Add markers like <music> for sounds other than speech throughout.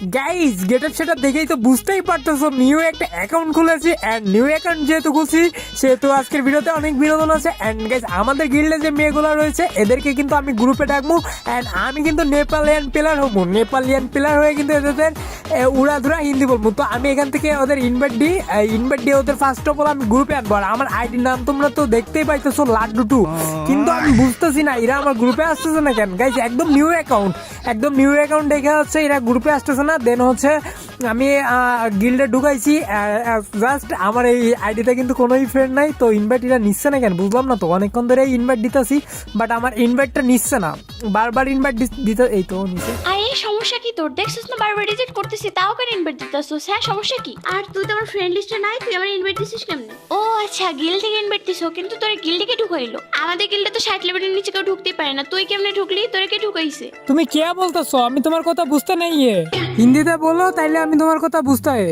Guys getup সেটা দেখেই তো বুঝতেই পারতেছো নিউ একটা অ্যাকাউন্ট খুলেছি এন্ড নিউ অ্যাকাউন্ট যেহেতু খুলছি, সেহেতু আজকের ভিডিওতে অনেক বিনোদন আছে এন্ড গাইস আমাদের গিল্ডে যে মেয়েগুলো রয়েছে, এদেরকে কিন্তু আমি গ্রুপে ডাকবো এন্ড আমি কিন্তু নেপালিয়ান প্লেয়ার হব। নেপালিয়ান প্লেয়ার হয়ে কিন্তু এদের উড়াধুরা হিন্দি বলব। তো আমি এখান থেকে ওদের ইনভাইট দিই ইনভাইট দিয়ে ওদের ফার্স্ট অফ অল আমি গ্রুপে আনব। আর আমার আইডির নাম তোমরা তো দেখতেই পাইতেছো লাড্ডু টু। কিন্তু আমি বুঝতেছি না, এরা আমার গ্রুপে আসতেছে না কেন? গাইস একদম নিউ অ্যাকাউন্ট একদম নিউ অ্যাকাউন্ট দেখে হচ্ছে এরা গ্রুপে আসতেছে না। দেন হচ্ছে আমি গিল্ডে ঢুকাইছি জাস্ট আমার এই আইডিতে কিন্তু কোনোই ফ্রেন্ড নাই, তো ইনভাইট এটা নিচ্ছে না কেন বুঝলাম না তো, অনেকক্ষণ ধরে ইনভাইট দিতেছি বাট আমার ইনভাইটটা নিচ্ছে না। বারবার ইনভাইট দিতে, এই তো নিচ্ছে এই সমস্যা কি? তোর দেখছিস না বারবার রিজেক্ট করতেছি তাও কেন ইনভাইট দিতেছিস? হ্যাঁ সমস্যা কি? আর তুই তো আমার ফ্রেন্ড লিস্টে নাই তুই আমার ইনভাইট দিছিস কেমনে? ও আচ্ছা গিল থেকে ইনভাইট দিছো কিন্তু তোর গিল্ড থেকে ঢুকাইলো? আমাদের গিলটা তো ষাট লেভেলের নিচে কেউ ঢুকতে পারে না তুই কেমনে ঢুকলি? তোরে কে ঢুকাইছে? তুমি কে বলতাছো? আমি তোমার কথা বুঝতে নাই হিন্দিতে বলো তাইলে আমি তোমার কথা বুঝতে হয়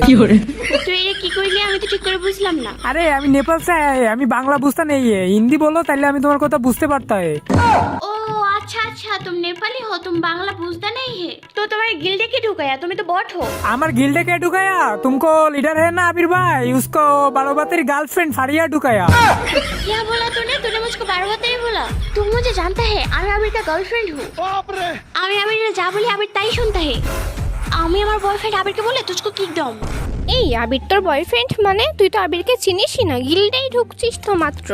তুই এটা কি কইলি? আমি তো ঠিক করে বুঝলাম না। আরে আমি নেপাল সে আমি বাংলা বুঝতে নাই হিন্দি বলো তাইলে আমি তোমার কথা বুঝতে পারতাম ও अच्छा अच्छा तुम नेपाली हो तुम बांग्ला पूछता नहीं है तो तुम्हारे गिल्डे की ढुकाया तुम तो बॉट हो আমার गिल्डे क्या ढुकाया तुमको लीडर है ना आबिर भाई उसको बारोबा तेरी गर्लफ्रेंड फारिया ढुकाया क्या बोला तूने तूने मुझको बार बार नहीं बोला तुम मुझे जानता है আমি আবির का गर्लफ्रेंड हूँ আমি আবির যা বলি আবির তাই শুনতে है আমি আমার বয়ফ্রেন্ড আবিরকে বলে তুঝকো কিক দাও এই আবির তোর বয়ফ্রেন্ড মানে? তুই তো আবিরকে চিনিসই না গিল্ডেই ঢুকছিস তো মাত্র।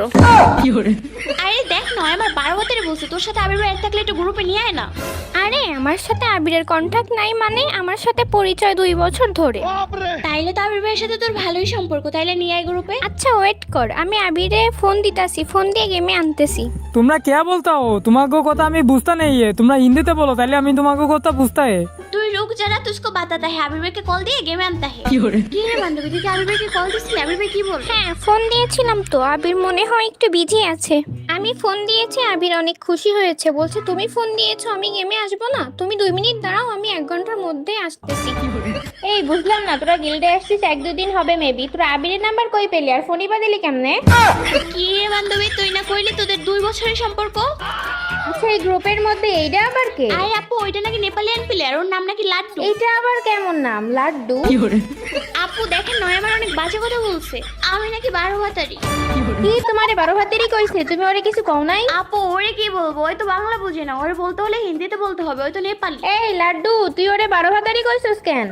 আরে দেখ না আমার বারো বাতের বলছে তোর সাথে আবির ভাই থাকলে একটু গ্রুপে নিয়ে আয় না। আরে আমার সাথে আবিরের কন্ট্যাক্ট নাই মানে আমার সাথে পরিচয় দুই বছর ধরে। তাইলে তো আবির ভাইয়ের সাথে তোর ভালোই সম্পর্ক তাইলে নিয়ে আয় গ্রুপে আচ্ছা ওয়েট কর আমি আবিরে ফোন দিতাছি ফোন দিয়ে গেমে আনতেছি। তোমরা কে বলতাও? তোমাকে কথা আমি বুঝতে নেই তোমরা হিন্দিতে বলো তাইলে আমি তোমাকে কথা বুঝতে है তুই রুক যারা তুঝকো বাতাতা है আবির ভাইকে কল দিয়ে গেমে আনতা है কি রে বান্ধবী তুই কি আবির ভাইকে কল দিছিলি আবির ভাই কি বল হ্যাঁ ফোন দিয়েছিলাম তো আবির মনে হয় একটু বিজি আছে আমি ফোন দিয়েছি আবির অনেক খুশি হয়েছে বলছে তুমি ফোন দিয়েছো আমি গেমে আসবো না তুমি দুই মিনিট দাঁড়াও আমি এক ঘন্টার মধ্যে আসতেছি এই বুঝলাম না তোরা গিল্ডে আসছিস এক দুদিন হবে মেবি তোরা আবিরের নাম্বার কই পেলি আর ফোনই বা দিলি কেমনে কি রে বান্ধবী তুই না কইলি তোদের দুই বছরের সম্পর্ক আচ্ছা এই গ্রুপের মধ্যে এইটা আবার কে আরে আপু ওইটা নাকি নেপালিয়ান প্লেয়ার ওর নাম নাকি লাড্ডু? এইটা আবার কেমন নাম? লাড্ডু? আপু দেখেন নয় আমার অনেক বাজে কথা বলছে। আমি নাকি বারো ভাতারি। কি তোমারে বারো ভাতেরই কইছে তুমি ওরে কিছু কও নাই? আপু ওরে কি বলব? ওই তো বাংলা বুঝে না। ওরে বলতে হলে হিন্দিতে বলতে হবে ওই তো নেপালি। এই লাড্ডু তুই ওরে বারো ভাতারই কইছিস কেন?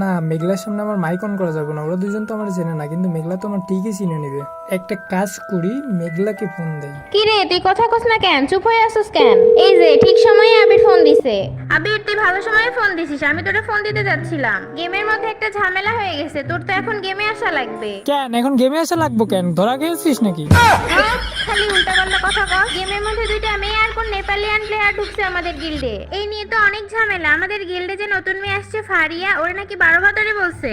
না মেঘলার সামনে আমার মাইক অন করা যাবে না। ওরা দুজন তো আমার চেনে না কিন্তু মেঘলা তো আমার ঠিকই চিনে নেবে। একটা কাজ করি মেঘলাকে ফোন দেই। কি রে তুই কথা কস না কেন? চুপ হয়ে আসছিস কেন? এই যে ঠিক সময়ে আবির ফোন দিছে। আবির তুই ভালো সময়ে ফোন দিছিস। আমি তোরে ফোন দিতে যাচ্ছিলাম। গেমের মধ্যে একটা ঝামেলা হয়ে গেছে। তোর তো এখন গেমে আসা লাগবে। কেন? এখন গেমে আসা লাগবো কেন? ধরা গেছিস নাকি? হ্যাঁ, খালি উল্টা পাল্টা কথা কস। গেমের মধ্যে দুইটা মেয়ে আর কোন নেপালিয়ান প্লেয়ার ঢুকছে আমাদের গিল্ডে এই নিয়ে তো অনেক ঝামেলা। আমাদের গিল্ডে যে নতুন মেয়ে আসছে ফারিয়া ওরে নাকি বারো ভাতারে বলছে।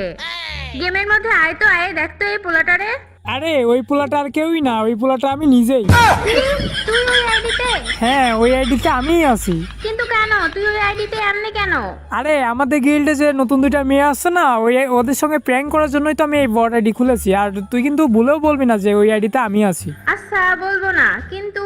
গেমের মধ্যে আয় তো আয় দেখতো এই পোলাটারে। আরে ওই পোলাটা আর কেউই না ওই পোলাটা আমি নিজেই। তুই ওই আইডিতে? হ্যাঁ ওই আইডিতে আমিই আছি। কিন্তু কেন? তুই ওই আইডিতে এমনি কেন? আরে আমাদের গিল্ডে যে নতুন দুইটা মেয়ে আসছে না ওই ওদের সঙ্গে প্র্যাঙ্ক করার জন্যই তো আমি এই বড় আইডি খুলেছি। আর তুই কিন্তু ভুলেও বলবি না যে ওই আইডিতে আমি আছি। আচ্ছা বলব না। কিন্তু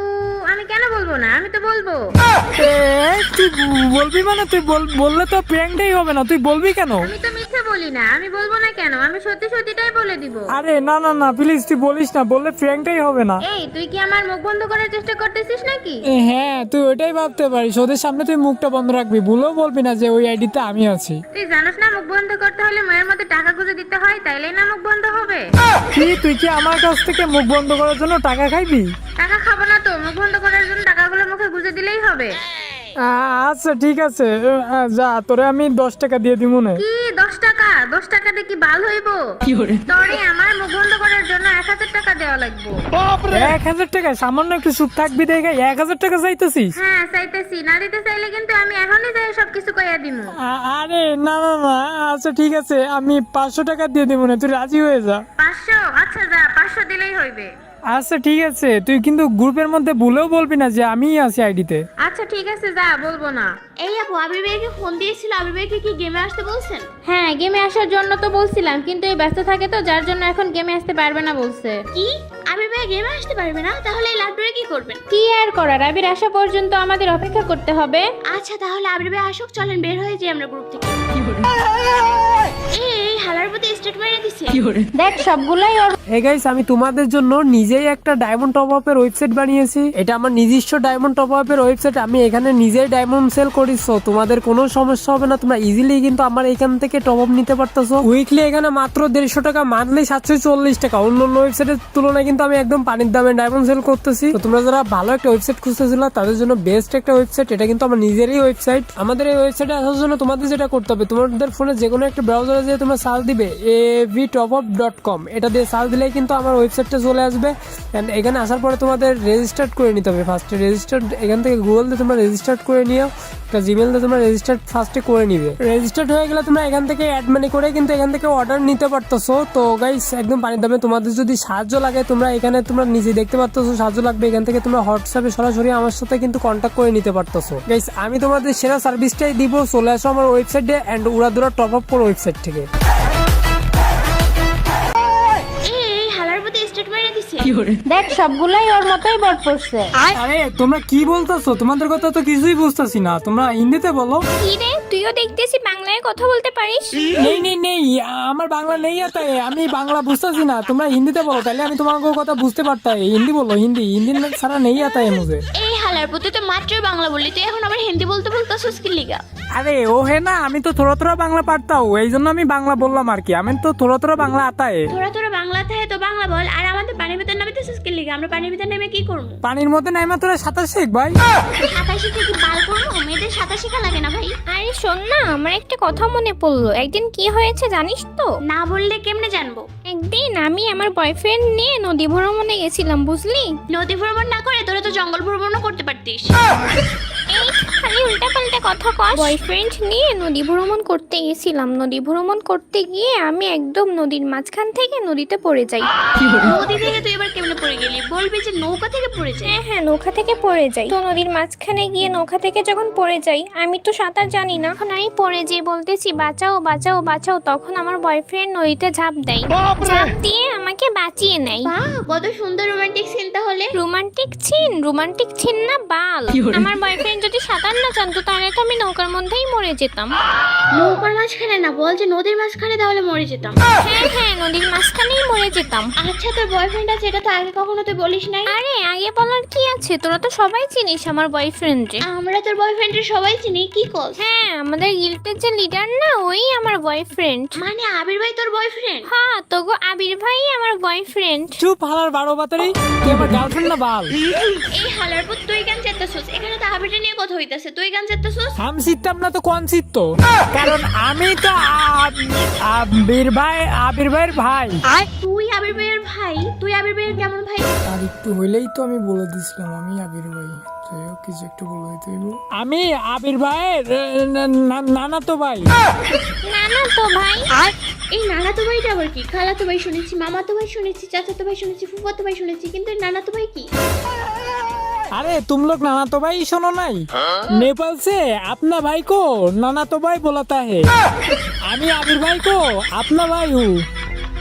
আমি কেন বলব না? আমি তো বলব। এ, তুই বলবি মানে? তুই বল- বললে তো প্র্যাঙ্কটাই হবে না। তুই বলবি কেন? আমি তো মিথ্যে বলি না আমি বলব না কেন? আমি সত্যি সত্যিটাই বলে দিব। আরে না না না প্লিজ তুই বলিস না বললে প্র্যাঙ্কটাই হবে না। এই তুই কি আমার মুখ বন্ধ করার চেষ্টা করতেছিস নাকি? এ, হ্যাঁ তুই ওইটাই ভাবতে পারিস ওদের সামনে তুই মুখটা বন্ধ রাখবি ভুলেও বলবি না যে ওই আইডিতে আমি আছি। তুই জানিস না মুখ বন্ধ করতে হলে মায়ের মধ্যে টাকা খুঁজে দিতে হয় তাইলেই না মুখ বন্ধ হবে। কি তুই কি আমার কাছ থেকে মুখ বন্ধ করার জন্য টাকা খাইবি? টাকা খাব না তো মুখ বন্ধ করার জন্য টাকাগুলো মুখে গুঁজে দিলেই হবে। আ- আচ্ছা ঠিক আছে আ, যা তোরে আমি দশ টাকা দিয়ে দিব না। কি? দশ টাকা দশ টাকাতে কি বাল হইব? তোরে আমার মুখ বন্ধ করার জন্য এক হাজার টাকা দেওয়া লাগবে। এক হাজার টাকা সামান্য একটু সুখ থাকবি দেখে এক হাজার টাকা চাইতেছিস? হ্যাঁ চাইতেছি। না দিতে চাইলে কিন্তু আমি এখনই যাই সবকিছু কইয়া দিমু। আরে না না না। আচ্ছা ঠিক আছে। আমি পাঁচশো টাকা দিয়ে দেবো না তুই রাজি হয়ে যা। পাঁচশো? আচ্ছা যা পাঁচশো দিলেই হইবে। আচ্ছা ঠিক আছে তুই কিন্তু গ্রুপের মধ্যে ভুলেও বলবি না যে আমিই আছি আইডিতে আচ্ছা ঠিক আছে যা বলব না এই আপু আবির ভাইকে ফোন দিয়েছিল আবির ভাইকে কি গেমে আসতে বলছেন হ্যাঁ গেমে আসার জন্য তো বলছিলাম কিন্তু এই ব্যস্ত থাকে তো যার জন্য এখন গেমে আসতে পারবে না বলছে কি আবির ভাই গেমে আসতে পারবে না তাহলে এই লাড্ডুরে কি করবেন কি আর করার আবির আসা পর্যন্ত আমাদের অপেক্ষা করতে হবে আচ্ছা তাহলে আবির ভাই আসুক চলেন বের হয়ে যাই আমরা গ্রুপ থেকে দিছে। দেখ সবগুলাই ওর এই গাইস আমি তোমাদের জন্য নিজেই একটা ডায়মন্ড টপ আপের ওয়েবসাইট বানিয়েছি। এটা আমার নিজস্ব ডায়মন্ড টপ আপের ওয়েবসাইট আমি এখানে নিজেই ডায়মন্ড সেল করি so তোমাদের কোনো সমস্যা হবে না। তোমরা ইজিলি কিন্তু আমার এখান থেকে টপ আপ নিতে পারতেছো। উইকলি এখানে মাত্র দেড়শো টাকা মান্থলি সাতশো চল্লিশ টাকা। অন্য অন্য ওয়েবসাইটের তুলনায় কিন্তু আমি একদম পানির দামে ডায়মন্ড সেল করতেছি। তো তোমরা যারা ভালো একটা ওয়েবসাইট খুঁজতেছিল তাদের জন্য বেস্ট একটা ওয়েবসাইট এটা কিন্তু আমার নিজেরই ওয়েবসাইট আমাদের এই ওয়েবসাইটে আসার জন্য তোমাদের যেটা করতে হবে তোমাদের ফোনে যে কোনো একটা ব্রাউজারে যে তোমরা সার্চ দিবে। A V top up dot com এটা দিয়ে সার্চ দিলেই কিন্তু আমার ওয়েবসাইটটা চলে আসবে। অ্যান্ড এখানে আসার পরে তোমাদের রেজিস্টার করে নিতে হবে ফার্স্টে রেজিস্টার এখান থেকে গুগল দিয়ে তোমরা রেজিস্টার করে নিও। একটা জিমেল দিয়ে তোমরা রেজিস্টার ফার্স্টে করে নিবে। রেজিস্টার্ড হয়ে গেলে তোমরা এখান থেকে অ্যাড মানি করে কিন্তু এখান থেকে অর্ডার নিতে পারতেছো। তো গাইস একদম পানির দামে তোমাদের যদি সাহায্য লাগে, তোমরা এখানে তোমরা নিজে দেখতে পারতেছো, সাহায্য লাগবে। এখান থেকে তোমরা হোয়াটসঅ্যাপে সরাসরি আমার সাথে কিন্তু কন্ট্যাক্ট করে নিতে পারতেছো। গাইস আমি তোমাদের সেরা সার্ভিসটাই দিব। চলে আসো আমার ওয়েবসাইটে অ্যান্ড উড়াদুরা টপ আপ করো ওয়েবসাইট থেকে। দেখ সবগুলাই ওর মতোই বট পড়ছে। আরে তোমরা কি তোমাদের কথা তো কিছুই বুঝতাছি না। তোমরা হিন্দিতে বলো। কি রে? তুইও দেখতেছি বাংলায় কথা বলতে পারিস? নেই নেই নেই। আমার বাংলা নেই আমি বাংলা বুঝতাছি না। তোমরা হিন্দিতে বলো। তাহলে আমি তোমাকে কথা বুঝতে পারতাম। হিন্দি বলো হিন্দি। হিন্দি ছাড়া নেই আতায় তাই এই হালার প্রতি তো মাত্রই বাংলা বললি। তুই এখন আবার হিন্দি বলতে বলতেছিস কি লিগা? আরে ও হে না আমি তো থোড়া থোড়া বাংলা পারতাম। এই জন্য আমি বাংলা বললাম আর কি। আমি তো থোড়া থোড়া বাংলা আতায়। থোড়া তো বাংলা বল আর আমাদের পানির ভিতর নামিতেছিস কি লিগা আমরা পানির ভিতর নেমে কি করব? পানির মধ্যে নাই তোরা সাঁতার শেখ ভাই। সাঁতার শিখে কি বাল করব মেয়েদের সাঁতার শেখা লাগে না ভাই। আরে শোন না আমার একটা কথা মনে পড়ল। একদিন কি হয়েছে জানিস তো? না বললে কেমনে জানব? একদিন আমি আমার বয়ফ্রেন্ড নিয়ে নদী ভ্রমণে গেছিলাম বুঝলি? নদী ভ্রমণ না করে তোরা তো জঙ্গল ভ্রমণও করতে পারতিস। এই খালি উল্টা পাল্টা কথা কস। বয়ফ্রেন্ড নিয়ে নদী ভ্রমণ করতে গেছিলাম। নদী ভ্রমণ করতে গিয়ে আমি একদম নদীর মাঝখান থেকে নদীতে পড়ে যাই। নদী থেকে তুই এবার কেমনে পড়ে গেলি? বলবি যে নৌকা থেকে পড়ে যায় হ্যাঁ হ্যাঁ নৌকা থেকে পড়ে যাই। তো নদীর মাঝখানে গিয়ে নৌকা থেকে যখন পড়ে যাই আমি তো সাঁতার জানি না। এখন আমি পড়ে যেয়ে বলতেছি বাঁচাও বাঁচাও বাঁচাও। তখন আমার বয়ফ্রেন্ড নদীতে ঝাঁপ দেয়। ঝাঁপ দিয়ে আমাকে বাঁচিয়ে নেয়। কত সুন্দর রোমান্টিক সিন তাহলে। রোমান্টিক ছিন রোমান্টিক ছিন না বাল। আমার বয়ফ্রেন্ড যদি সাঁতার না জানতো তাহলে তো আমি নৌকার মধ্যেই মরে যেতাম। নৌকার মাঝখানে না বল যে নদীর মাঝখানে তাহলে মরে যেতাম। হ্যাঁ হ্যাঁ নদীর মাঝখানেই মরে যেতাম। আচ্ছা তোর বয়ফ্রেন্ড আছে এটা তো আগে কখনো তুই বলিস নাই। আরে আগে বলার কি আছে? তোরা তো সবাই চিনিস আমার বয়ফ্রেন্ডে আমরা তোর বয়ফ্রেন্ডের সবাই চিনি কি কস? হ্যাঁ আমাদের গিল্টের যে লিডার না ওই আমার বয়ফ্রেন্ড মানে আবির ভাই তোর বয়ফ্রেন্ড হ্যাঁ তোগো আবির ভাই আমার বয়ফ্রেন্ড চুপ হালার বারো বাতারি। তুই আমার গার্লফ্রেন্ড না বাল? এই হালার পর তুই গান চেতাছস এখানে তো আবিরটা নিয়ে কথা হইতাছে তুই গান চেতাছস হাম সিটতাম না তো কোন সিট তো কারণ আমি তো আবির ভাই আবির ভাইয়ের ভাই। তুই আবির ভাইয়ের ভাই? তুই আবির ভাইয়ের কেমন ভাই? আর একটু হইলেই তো আমি বলে দিছিলাম আমি আবির ভাই। হোক কিছু একটু বলে দিতে আমি আবির ভাইয়ের নানা তো ভাই না না তো ভাই। আর এই নানা তো ভাইটা আবার কি? খালা তো ভাই শুনেছি মামা তো ভাই শুনেছি চাচা তো ভাই শুনেছি ফুফা তো ভাই শুনেছি কিন্তু নানা তো ভাই কি? अरे तुम लोग नाना तो भाई सुनो नहीं नेपाल से अपना भाई को नाना तो भाई बुलाता है আমি আবির ভাই को अपना भाई हूँ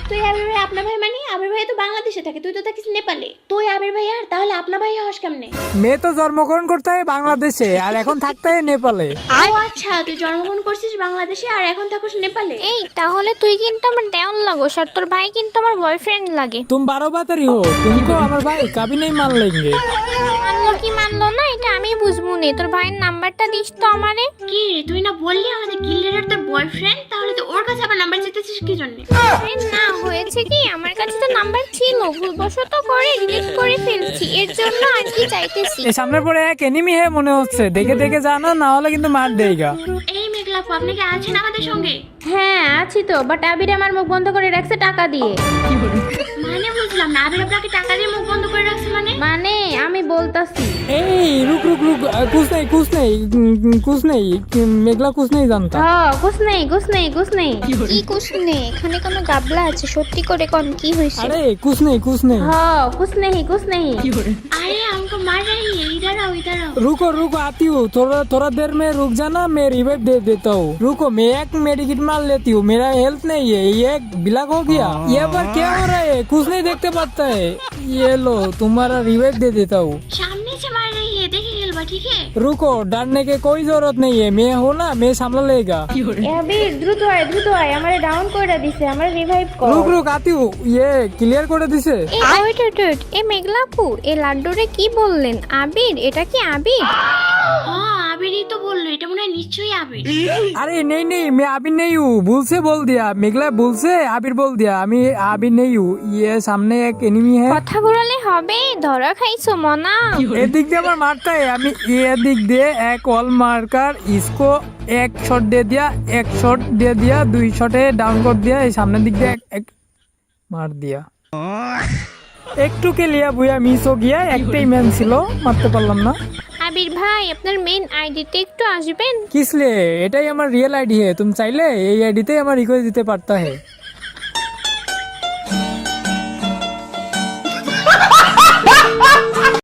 তুই আবির ভাই আপনা ভাই মানে আবির ভাই তো বাংলাদেশে থাকে তুই তো থাকিস নেপালে তুই আবির ভাই আর তাহলে আপনা ভাই হস কেমনে মেয়ে তো জন্মগ্রহণ করতে হয় বাংলাদেশে আর এখন থাকতে হয় নেপালে ও আচ্ছা তুই জন্মগ্রহণ করছিস বাংলাদেশে আর এখন থাকিস নেপালে এই তাহলে তুই কিন্তু আমার দেওয়ান লাগোস আর তোর ভাই কিন্তু আমার বয়ফ্রেন্ড লাগে तुम बारो बातरी हो तुमको हमारे भाई कभी नहीं मान लेंगे মানলো কি মানলো না এটা আমি বুঝবো নে তোর ভাইয়ের নাম্বারটা দিস তো আমারে কি রে তুই না বললি আমাদের গিল্ডের তোর বয়ফ্রেন্ড তাহলে তো ওর কাছে আবার নাম্বার চেতেছিস কি জন্য আরে না হয়েছে কি? আমার কাছে তো নাম্বার ছিল ভুলবশত করে ডিলিট করে ফেলছি। এর জন্য আর কি চাইতেছি? এই সামনে পড়ে এক এনিমি হে মনে হচ্ছে। দেখে দেখে জানো না হলে কিন্তু মার দেইগা এই মেঘলা আপনি কি আছেন আমাদের সঙ্গে? হ্যাঁ আছি তো বাট আবির আমার মুখ বন্ধ করে রাখছে টাকা দিয়ে। <laughs> মানে বুঝলাম না আবির আপনাকে টাকা দিয়ে মুখ বন্ধ করে রাখছে মানে মানে আমি বলতাছি এই रुक रुक रुक कुछ नहीं कुछ नहीं कुछ नहीं मेघला कुछ नहीं जानता হ্যাঁ কুছ নেই কুছ নেই কুছ নেই কি কুছ নেই এখানে কোনো গাবলা আছে সত্যি করে কোন কি হয়েছে अरे कुछ नहीं कुछ नहीं হ্যাঁ কুছ নেই কুছ নেই আরে हमको मार रही है इधर आओ इधर आओ रुको रुको आती हूँ थोड़ा थोड़ा देर में रुक जाना मैं रिवाइव दे देता हूँ रुको मैं एक मेडिकेट मार लेती हूँ मेरा हेल्थ नहीं है ये ब्लैक हो गया ये पर क्या हो रहा है कुछ नहीं देखते पाता है ये लो तुम्हारा रिवाइव दे देता हूँ सामने पीछे मार रही है देखे खेलबा ठीक है रुको डरने के कोई जरूरत नहीं है मैं हूँ ना मैं सामला लेगा এ আবির দ্রুত আয় দ্রুত আয় আমারে ডাউন করে দিছে আমারে রিভাইভ কর रुक रुक आती हूँ ये क्लियर করে দিছে এ ওয়েট ওয়েট ওয়েট এ মেঘলাপু এ লাড্ডুরে কি বললেন আবির এটা কি আবির हाँ আবিরই তো বললো এটা মনে হয় নিশ্চয়ই আবির अरे नहीं नहीं मैं आबिर नहीं हूँ भूल से बोल दिया मेघला भूल से आबिर बोल दिया আমি आबिर नहीं हूँ ये सामने एक एनिमी है কথা ঘুরালে হবে ধরা খাইছো মনা এদিক দিয়ে আমার মারতে है আমি এদিক দিয়ে এক অল মার্কার इसको एक शॉट दे दिया एक शॉट दे दिया দুই শটে ডাউন कर दिया এই সামনের দিক দিয়ে এক- এক মার दिया একটু কে লিয়া বুয়া মিস হো গিয়া একটাই ম্যান ছিল মারতে পারলাম না সাব্বির ভাই, আপনার মেইন আইডিতে একটু আসবেন? কিসলে? এটাই আমার রিয়েল আইডি হে। তুমি চাইলে এই আইডিতেই আমার রিকোয়েস্ট দিতে পারতা হে।